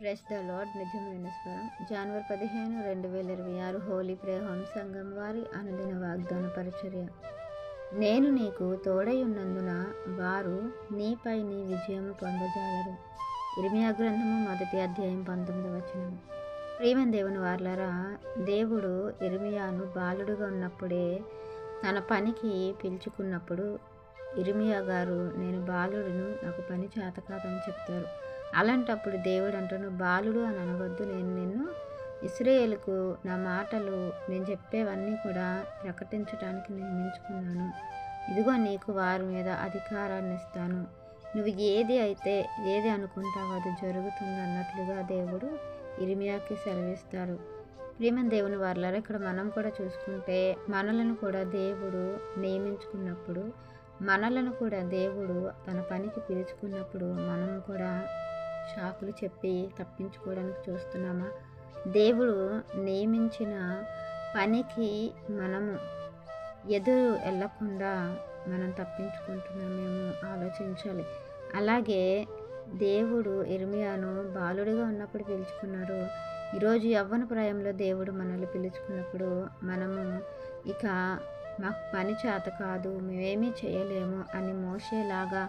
Press the lord నిజమైన స్వరం. జనవరి పదిహేను రెండు వేల ఇరవై ఆరు హోలీ ప్రేహం సంఘం వారి అనుదిన వాగ్దాన పరిచర్య. నేను నీకు తోడై వారు నీపై నీ విజయము పొందజాలరు. ఇరిమియా గ్రంథము మొదటి అధ్యాయం పంతొమ్మిది వచనం. ప్రేమ దేవుని వార్లరా దేవుడు ఇరిమియాను బాలుడుగా ఉన్నప్పుడే తన పనికి పిలుచుకున్నప్పుడు ఇరిమియా గారు నేను బాలుడును నాకు పని చేత కాదని చెప్తారు. అలాంటప్పుడు దేవుడు అంటాను బాలుడు అని అనవద్దు. నేను నిన్ను ఇస్రాయేల్కు నా మాటలు నేను చెప్పేవన్నీ కూడా ప్రకటించడానికి నియమించుకున్నాను ఇదిగో నీకు వారి మీద అధికారాన్ని ఇస్తాను. నువ్వు ఏది అయితే ఏది అనుకుంటావో అది జరుగుతుంది అన్నట్లుగా దేవుడు ఇరిమియాకి సెలవిస్తారు ప్రేమ దేవుని వారిలారా ఇక్కడ మనం కూడా చూసుకుంటే మనలను కూడా దేవుడు నియమించుకున్నప్పుడు మనలను కూడా దేవుడు తన పనికి పిలుచుకున్నప్పుడు మనం కూడా షాకులు చెప్పి తప్పించుకోవడానికి చూస్తున్నామా? దేవుడు నియమించిన పనికి మనము ఎదురు వెళ్ళకుండా మనం తప్పించుకుంటున్నామేమో ఆలోచించాలి. అలాగే దేవుడు ఇర్మియాను బాలుడిగా ఉన్నప్పుడు పిలుచుకున్నారు. ఈరోజు యవ్వన ప్రాయంలో దేవుడు మనల్ని పిలుచుకున్నప్పుడు మనము ఇక మాకు పని చేత కాదు మేమేమీ చేయలేము అని మోసేలాగా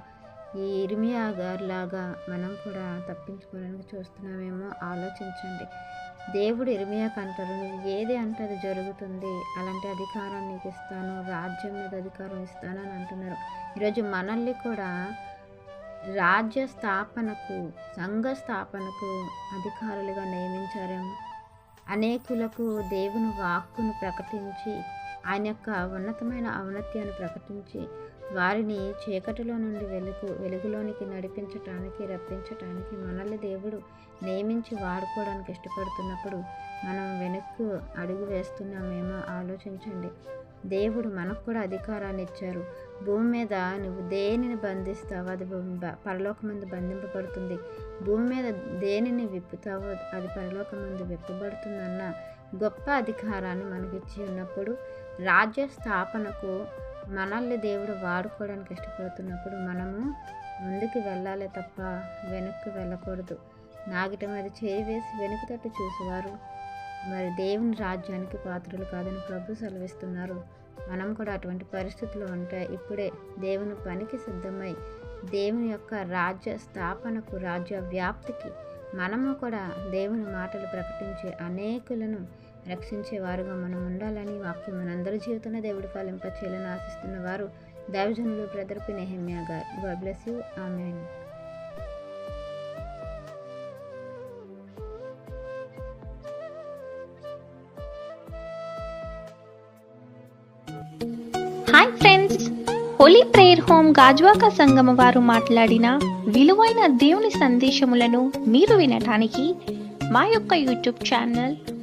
ఈ ఇర్మియా గారిలాగా మనం కూడా తప్పించుకోవడానికి చూస్తున్నామేమో ఆలోచించండి. దేవుడు ఇర్మియాకి అంటారు నువ్వు ఏది అంటే అది జరుగుతుంది అలాంటి అధికారం నీకు ఇస్తాను రాజ్యం మీద అధికారం ఇస్తాను అని అంటున్నారు. ఈరోజు మనల్ని కూడా రాజ్య స్థాపనకు సంఘ స్థాపనకు అధికారులుగా నియమించారేమో. అనేకులకు దేవుని వాక్కును ప్రకటించి ఆయన యొక్క ఉన్నతమైన ఔన్నత్యాన్ని ప్రకటించి వారిని చీకటిలో నుండి వెలుగు వెలుగులోనికి నడిపించటానికి రప్పించటానికి మనల్ని దేవుడు నియమించి వాడుకోవడానికి ఇష్టపడుతున్నప్పుడు మనం వెనక్కు అడుగు వేస్తున్నామేమో ఆలోచించండి. దేవుడు మనకు కూడా అధికారాన్ని ఇచ్చారు. భూమి మీద నువ్వు దేనిని బంధిస్తావో అది పరలోకమందు బంధింపబడుతుంది. భూమి మీద దేనిని విప్పుతావో అది పరలోకమందు విప్పబడుతుందన్న గొప్ప అధికారాన్ని మనకిచ్చి ఉన్నప్పుడు రాజ్య స్థాపనకు మనల్ని దేవుడు వాడుకోవడానికి ఇష్టపడుతున్నప్పుడు మనము ముందుకు వెళ్ళాలి తప్ప వెనక్కి వెళ్ళకూడదు. నాగిట మీద చేయి వేసి వెనుక తట్టు చూసేవారు. మరి దేవుని రాజ్యానికి పాత్రలు కాదని ప్రభు సెలవిస్తున్నారు. మనం కూడా అటువంటి పరిస్థితులు ఉంటే ఇప్పుడే దేవుని పనికి సిద్ధమై దేవుని యొక్క రాజ్య స్థాపనకు రాజ్య వ్యాప్తికి మనము కూడా దేవుని మాటలు ప్రకటించే అనేకులను రక్షించేవారుగా మనం ఉండాలని వాక్యం మనందరి జీవితంలో దేవుడి ఫలింపచేయాలని ఆశిస్తున్న వారు దైవజనులు బ్రదర్ పి నెహమ్యా గారు. God bless you. ఆమె hi friends holy prayer home Gajuwaka సంగమ వారు మాట్లాడిన విలువైన దేవుని సందేశములను మీరు వినటానికి మా యొక్క యూట్యూబ్ ఛానల్